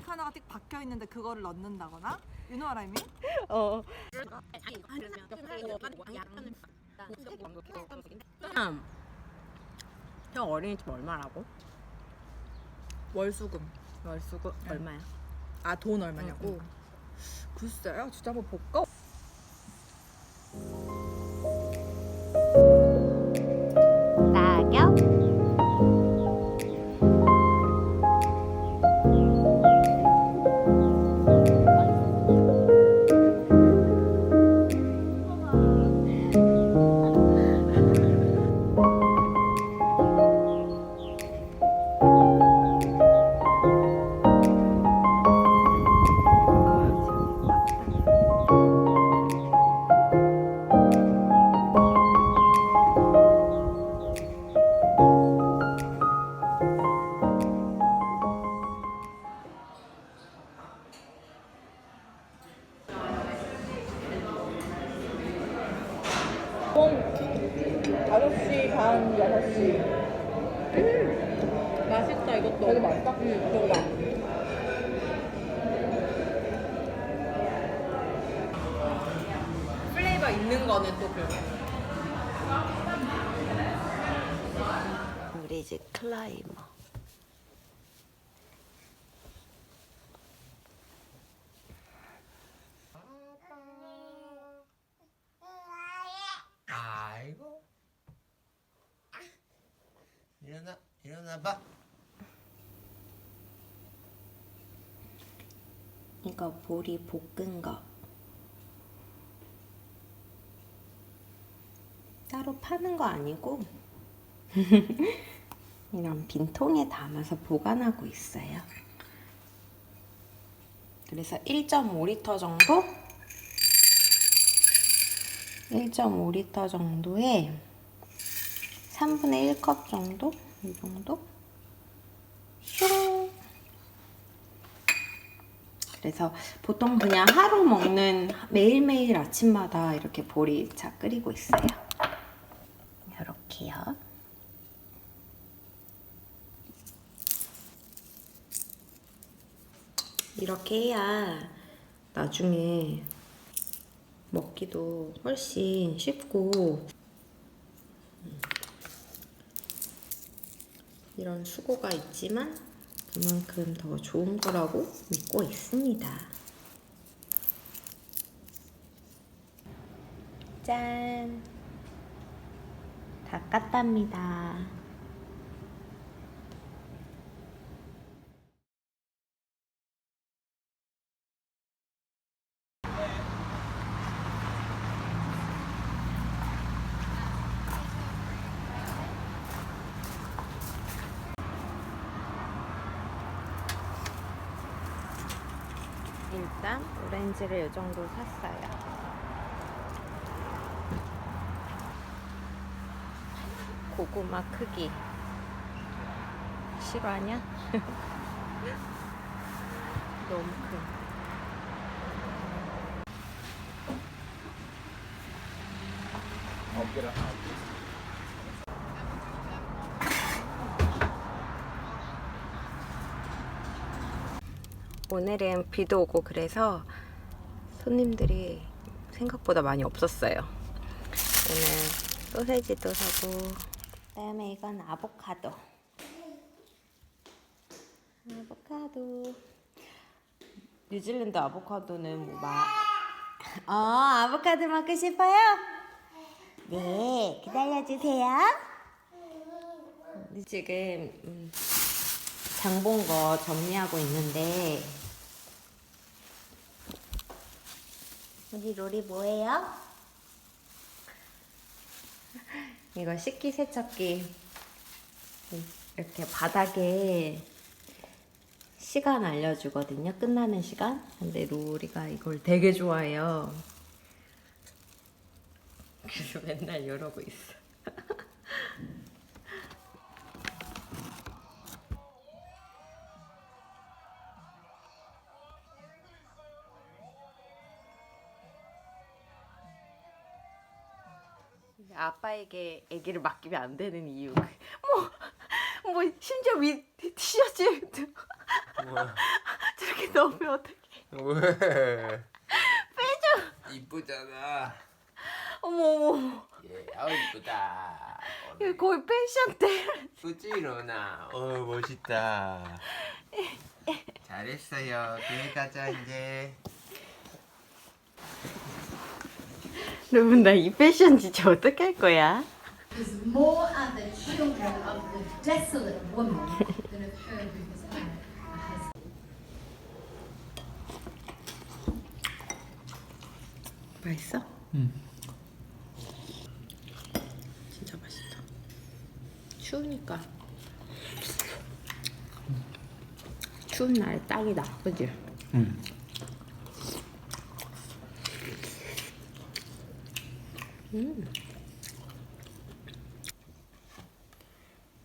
케이크 하나가 띡 박혀 있는데 그거를 넣는다거나 You know what I mean? 어. 형, 형 어린이집 얼마라고? 월수금 월수고 네. 얼마야? 아 돈 얼마냐고? 응, 글쎄요 진짜 한번 볼까? 다섯 시 반, 여섯 시 맛있다 이것도. 되게 맛있다? 응, 먹어봐 플레이버 있는 거는 또 그래. 우리 집 클라이머. 아이고. 일어나, 봐. 이거 보리 볶은 거. 따로 파는 거 아니고 이런 빈통에 담아서 보관하고 있어요. 그래서 1.5리터 정도? 1.5리터 정도에 3분의 1컵 정도? 이 정도? 슝! 그래서 보통 그냥 하루 먹는 매일매일 아침마다 이렇게 보리차 끓이고 있어요. 이렇게요. 이렇게 해야 나중에 먹기도 훨씬 쉽고 이런 수고가 있지만 그만큼 더 좋은 거라고 믿고 있습니다. 짠! 다 깠답니다. 일단 오렌지를 이 정도 샀어요. 고구마 크기 실화냐? 너무 큰. 오늘은 비도 오고 그래서 손님들이 생각보다 많이 없었어요. 오늘 소세지도 사고 그다음에 이건 아보카도. 아보카도. 뉴질랜드 아보카도는 뭐 마... 어, 아보카도 먹고 싶어요? 네, 기다려주세요. 지금 음, 장 본 거 정리하고 있는데 우리 로리 뭐예요? 이거 식기세척기 이렇게 바닥에 시간 알려주거든요. 끝나는 시간. 근데 로리가 이걸 되게 좋아해요. 그래서 맨날 이러고 있어. 아빠에게 아기를 맡기면 안 되는 이유. 뭐, 뭐 심지어 위 티셔츠 뭐야? 저렇게 넣으면 어떡해. 왜? 빼줘. 이쁘잖아. 어머, 어머. 예, 아우 이쁘다. 이거 거의 패션 때. 이쁘지 로나. 어 멋있다. 잘했어요. 교회 가자 이제. 여러분, 나 이 패션 진짜 어떻게 할 거야? is more are the children of the desolate woman than of her who has had a husband. 맛있어? 응. 진짜 맛있다. 추우니까. 추운 날에 딱이다. 그지? 응.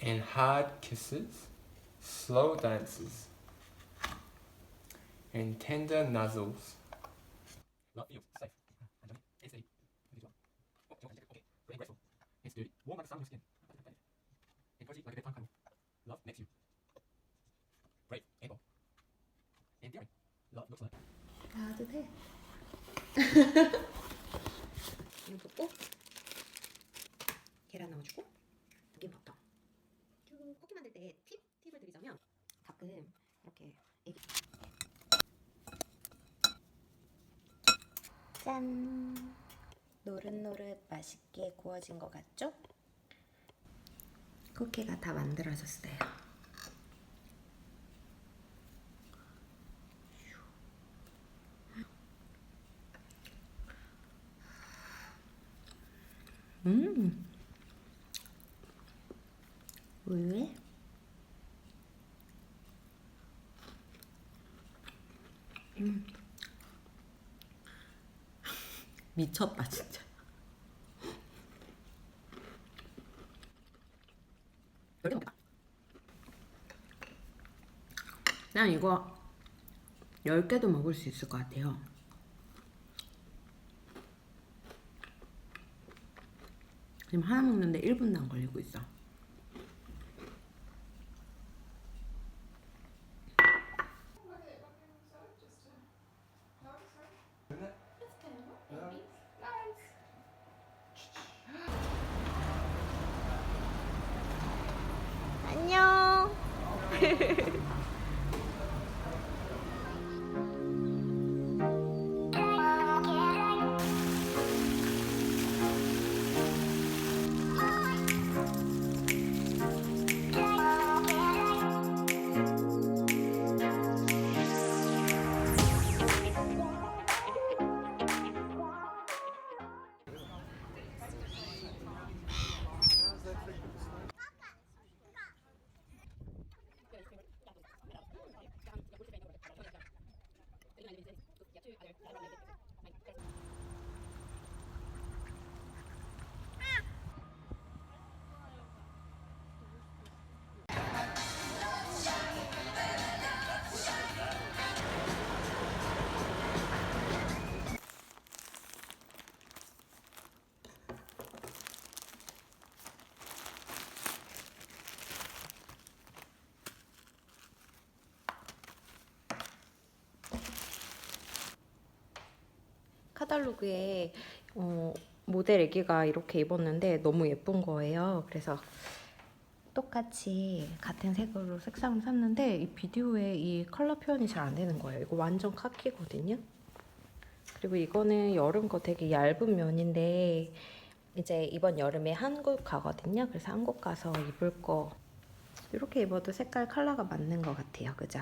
and hard kisses, slow dances, and tender nuzzles. Love feels safe, Anthony. It's steady. Really well. Oh, you want to check it? Okay. Great, grateful. It's sturdy. Warm like the sun on your skin. And cozy like a bedtime cuddle. Love makes you brave, able, endearing. Love looks like. 나도 돼. 만들 때 팁, 팁을 드리자면 가끔 이렇게 애기 짠 노릇노릇 맛있게 구워진 것 같죠? 쿠키가 다 만들어졌어요. 음. 우유에 음. 미쳤다 진짜. 난 이거 10개도 먹을 수 있을 것 같아요. 지금 하나 먹는데 1분도 안 걸리고 있어. 카탈로그에 어, 모델 애기가 이렇게 입었는데 너무 예쁜 거예요. 그래서 똑같이 같은 색으로 색상을 샀는데 이 비디오에 이 컬러 표현이 잘 안 되는 거예요. 이거 완전 카키거든요. 그리고 이거는 여름 거 되게 얇은 면인데 이제 이번 여름에 한국 가거든요. 그래서 한국 가서 입을 거 이렇게 입어도 색깔 컬러가 맞는 것 같아요. 그죠?